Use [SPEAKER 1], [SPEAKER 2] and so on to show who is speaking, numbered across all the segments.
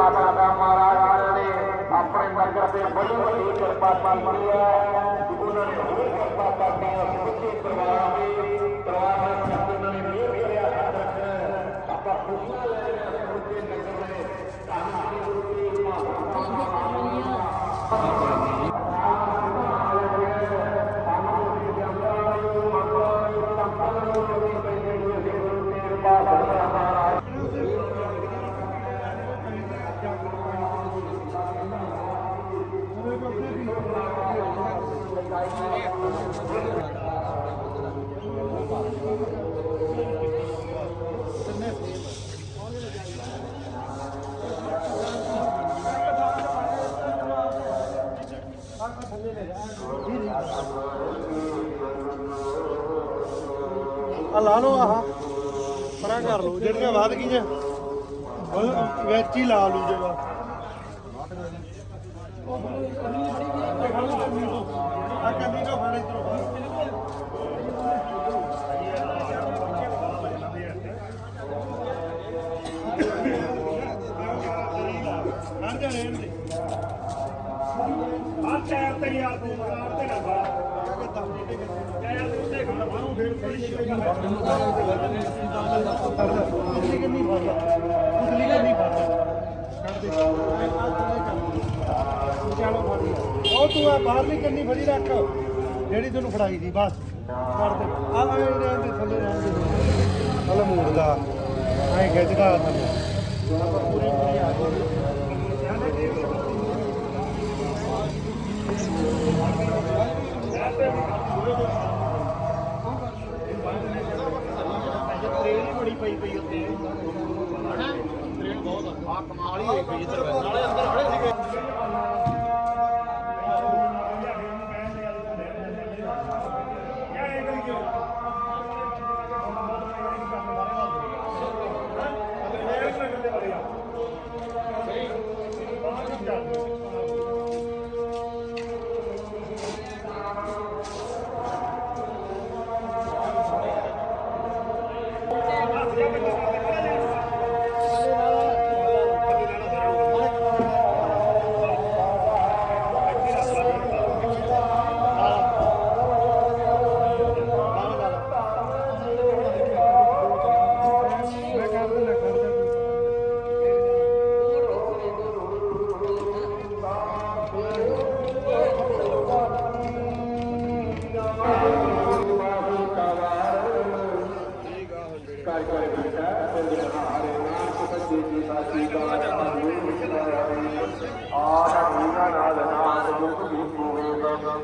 [SPEAKER 1] ਮਾਤਾ ਦਾ ਮਹਾਰਾਜ ਨੇ ਆਪਣੇ ਨਗਰ ਤੇ ਬੜੀ ਵੱਡੀ ਕਿਰਪਾ ਕੀਤੀ ਹੈ ਉਹਨਾਂ ਨੇ ਹੋਰ ਕਿਰਪਾ ਕਰਨੀ ਹੈ ਸੱਚੇ ਪਰਿਵਾਰ ਦੀ ਪਰਿਵਾਰ ਦਾ ਸਭ ਉਹਨਾਂ ਨੇ ਮੇਰ ਕਰਿਆ ਹੱਥ ਰੱਖਣਾ ਆਪਾਂ ਖੁਸ਼ੀਆਂ ਲੈ ਰਹੇ ਹਾਂ ਸੱਚੇ ਨਗਰ ਨੇ
[SPEAKER 2] ਆ ਲਾ ਲਓ ਆਹ। ਪਰਾਂ ਕਰ ਲਓ। ਜਿਹੜੀਆਂ ਵੱਧ ਗਈਆਂ ਉਹ ਵਿੱਚ ਹੀ ਲਾ ਲਓ ਜੇਗਾ ਆ ਕੰਨੀ ਤੋਂ ਫੜ ਇਧਰੋਂ ਹਰ ਜਾ ਰਹਿਣ ਦੇ ਆ ਚਾਰ ਤੇ ਯਾਰ ਤੂੰ ਮਾਰ ਤੇ ਨਾ ਬੜਾ ਚਾਰ ਤੇ ਉੱਤੇ ਖੜ ਬਾਹਰੋਂ ਫੇਰ ਥੋੜੀ ਜਿਹੀ ਉਤਲੀ ਕਿੰਨੀ ਫੜਦਾ ਉਤਲੀ ਕਿੰਨੀ ਫੜਦਾ ਛੱਡ ਦੇ ਚਲੋ ਫੜ ਲਿਆ। ਉਹ ਤੂੰ ਆ ਬਾਹਰਲੀ ਕੰਨੀ ਫੜੀ ਰੱਖ। ਜਿਹੜੀ ਤੈਨੂੰ ਫੜਾਈ ਦੀ ਬਸ। ਛੱਡ ਦੇ। ਆ ਆ ਰਹਿਣ ਥੱਲੇ ਰਹਿਣ ਦੇ। ਹਲ ਮੂੜਦਾ ਐ ਖਿੱਚਦਾ ਥੱਲੇ ਪੂਰੀ ਪੂਰੀ ਆ ਗਈ ਕਮਾਲ ਹੀ ਹੋਈ ਪਈ ਇੱਧਰ ਨਾਲੇ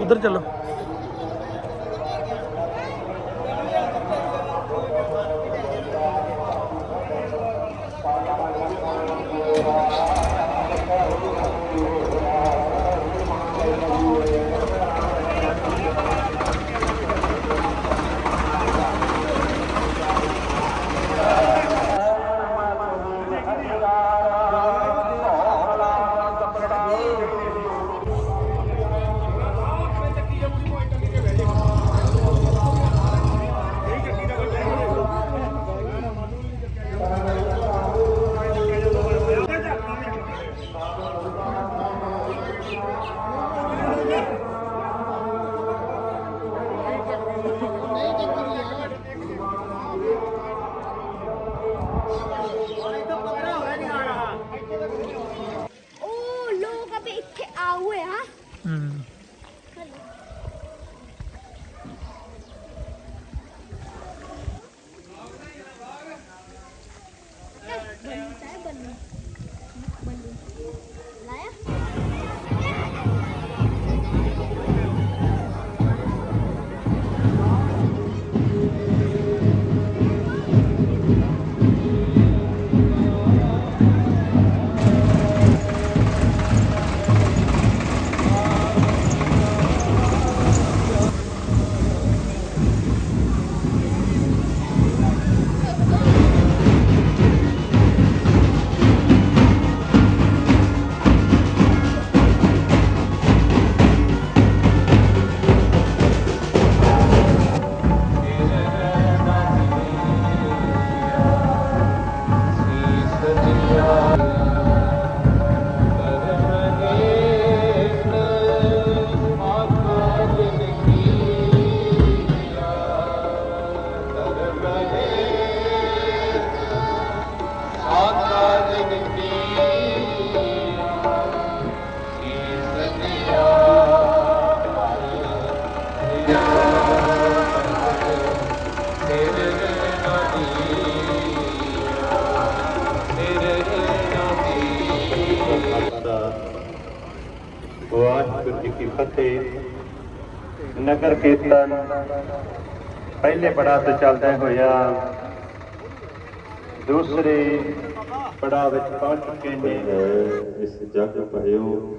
[SPEAKER 2] ਉਧਰ ਚੱਲੋ।
[SPEAKER 1] Mm. ਨਗਰ ਕੀਰਤਨ ਪਹਿਲੇ ਪੜਾਅ ਤੋਂ ਚੱਲਦਾ ਹੋਇਆ ਦੂਸਰੇ ਪੜਾਅ ਵਿੱਚ ਪਹੁੰਚ ਚੁੱਕੇ ਨੇ।
[SPEAKER 3] ਇਸ ਜਗ ਭਇਓ।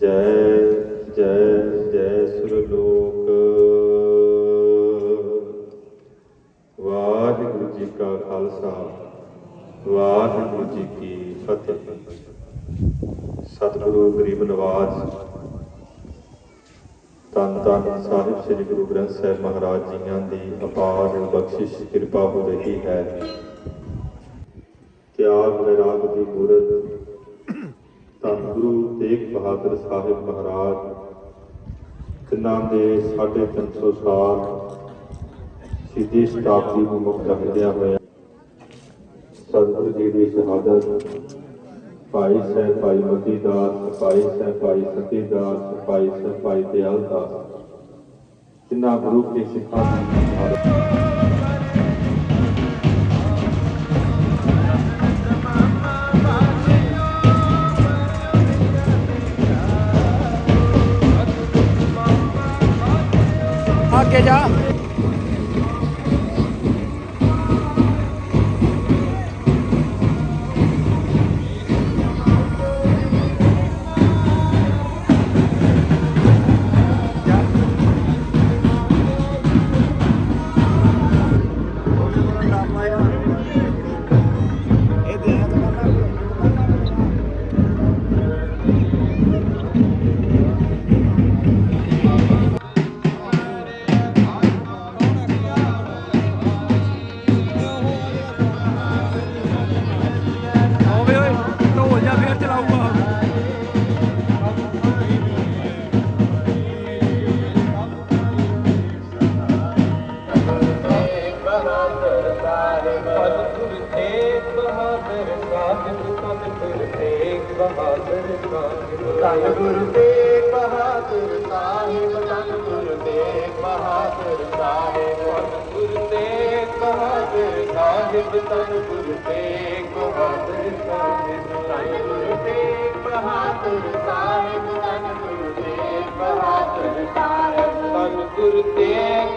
[SPEAKER 3] ਜੈ ਜੈ ਜੈ ਸੁਰਲੋਕ। ਵਾਹਿਗੁਰੂ ਜੀ ਕਾ ਖਾਲਸਾ। ਵਾਹਿਗੁਰੂ ਜੀ ਕੀ ਫਤਿਹ। ਸਤਿਗੁਰੂ ਗਰੀਬ ਨਵਾਜ਼। ਤਨ ਤਨ ਸਾਹਿਬ ਸ੍ਰੀ ਗੁਰੂ ਗ੍ਰੰਥ ਸਾਹਿਬ ਮਹਾਰਾਜ ਜੀਆਂ ਦੀ ਅਪਾਰ ਬਖਸ਼ਿਸ਼, ਕਿਰਪਾ ਹੋ ਰਹੀ ਹੈ। ਤਿਆਗ ਵਿਰਾਗ ਦੀ ਮੂਰਤ, ਧੰਨ ਗੁਰੂ ਤੇਗ ਬਹਾਦਰ ਸਾਹਿਬ ਮਹਾਰਾਜ, ਜਿਨ੍ਹਾਂ ਦੇ 350 ਸਾਲ ਸਿੱਧੀ ਸ਼ਤਾਬਦੀ ਨੂੰ ਮੁਕਤ ਹੋਇਆ ਸਤਿਗੁਰੂ ਜੀ ਦੀ ਸ਼ਹਾਦਤ ਭਾਈ ਸਾਹਿਬ ਭਾਈ ਮਤੀ ਦਾਸ, ਭਾਈ ਸਾਹਿਬ ਭਾਈ ਸਤੀ ਦਾਸ, ਭਾਈ ਸਾਹਿਬ ਭਾਈ ਦਿਆਲ ਦਾਸ। ਜਿਨ੍ਹਾਂ ਗੁਰੂ ਕੇ ਸਿੱਖਾਂ ਦੀ ਸ਼ਹਾਦਤ
[SPEAKER 4] ਅੱਗੇ ਜਾ।
[SPEAKER 1] ਬਹਾਦਰ ਸਾਹਿਬ ਸਤਿਗੁਰ ਤੇਗ ਬਹਾਦਰ ਸਾਹਿਬ ਸਤਿਗੁਰ ਤੇਗ ਬਹਾਦਰ ਸਾਹਿਬ ਧੰਨ ਗੁਰੂ ਤੇਗ ਬਹਾਦਰ ਸਾਹਿਬ ਧੰਨ ਗੁਰੂ ਤੇਗ ਬਹਾਦਰ ਸਾਹਿਬ ਸਤਿਗੁਰ ਤੇਗ ਬਹਾਦਰ ਸਾਹਿਬ ਧੰਨ ਤੇਗ ਬਹਾਦਰ ਸਾਹਿਬ ਧੰਨ ਗੁਰੂ ਤੇਗ ਬਹਾਦਰ ਸਾਹਿਬ ਧੰਨ ਗੁਰੂ ਤੇਗ ਬਹਾਦਰ ਸਾਹਿਬ ਤਨ ਗੁਰ ਤੇ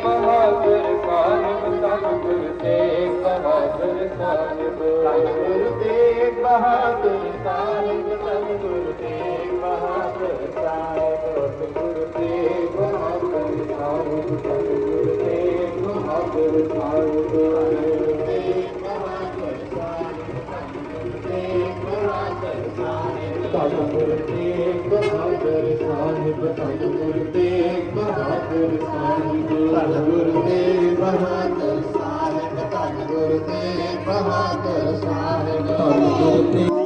[SPEAKER 1] ਕਹਾ ਸਰ ਸਾਹਿਬ ਤਨ ਗੁਰ ਤੇ ਕਹਾ ਸਰ ਸਾਹਿਬ ਤਨ ਗੁਰ ਤੇ ਕਹਾ ਸਰ ਸਾਹਿਬ ਤਨ ਗੁਰ ਤੇ ਕਹਾ ਸਰ ਸਾਹਿਬ ਤਨ ਗੁਰ ਤੇ ਕਹਾ ਸਰ ਸਾਹਿਬ ਤਨ ਗੁਰ ਤੇ ਕਹਾ ਸਰ ਸਾਹਿਬ ਸਾਹਿਬ ਤਨ ਗੁਰ ਤੇ ਕਹਾ ਸਰ ਸਾਹਿਬ ਤਨ ਗੁਰ ਤੇ ਬਹਾਦਰ ਸਾਹਿਬ ਧੰਨ ਗੁਰੂ ਤੇਗ ਬਹਾਦਰ ਸਾਹਿਬ ਧੰਨ ਗੁਰੂ ਤੇਗ ਬਹਾਦਰ ਸਾਹਿਬ ਧੰਨ ਗੁਰੂ ਤੇਗ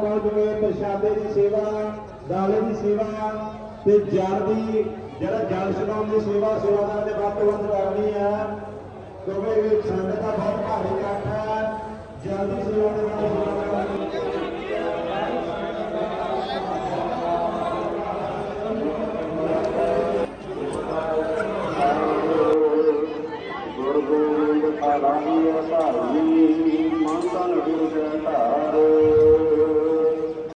[SPEAKER 5] ਪਹੁੰਚ ਕੇ ਪ੍ਰਸ਼ਾਦੇ ਦੀ ਸੇਵਾ ਦਾਲੇ ਦੀ ਸੇਵਾ ਤੇ ਜਲ ਦੀ, ਜਿਹੜਾ ਜਲ ਛਕਾਉਣ ਦੀ ਸੇਵਾ ਸੇਵਾਦਾਰ ਦੇ ਵੱਧ ਤੋਂ ਵੱਧ ਕਰਨੀ ਆ ਕਿਉਂਕਿ ਇਹ ਸੰਗਤ ਦਾ ਬਹੁਤ ਭਾਰੀ ਇਕੱਠ ਹੈ। ਜਲ ਦੀ ਸੇਵਾ ਦੇ ਨਾਲ ਸੇਵਾ ਕਰਨੀ ਗੁਰ ਗੋਬਿੰਦ ਪਾਲਾਹੀ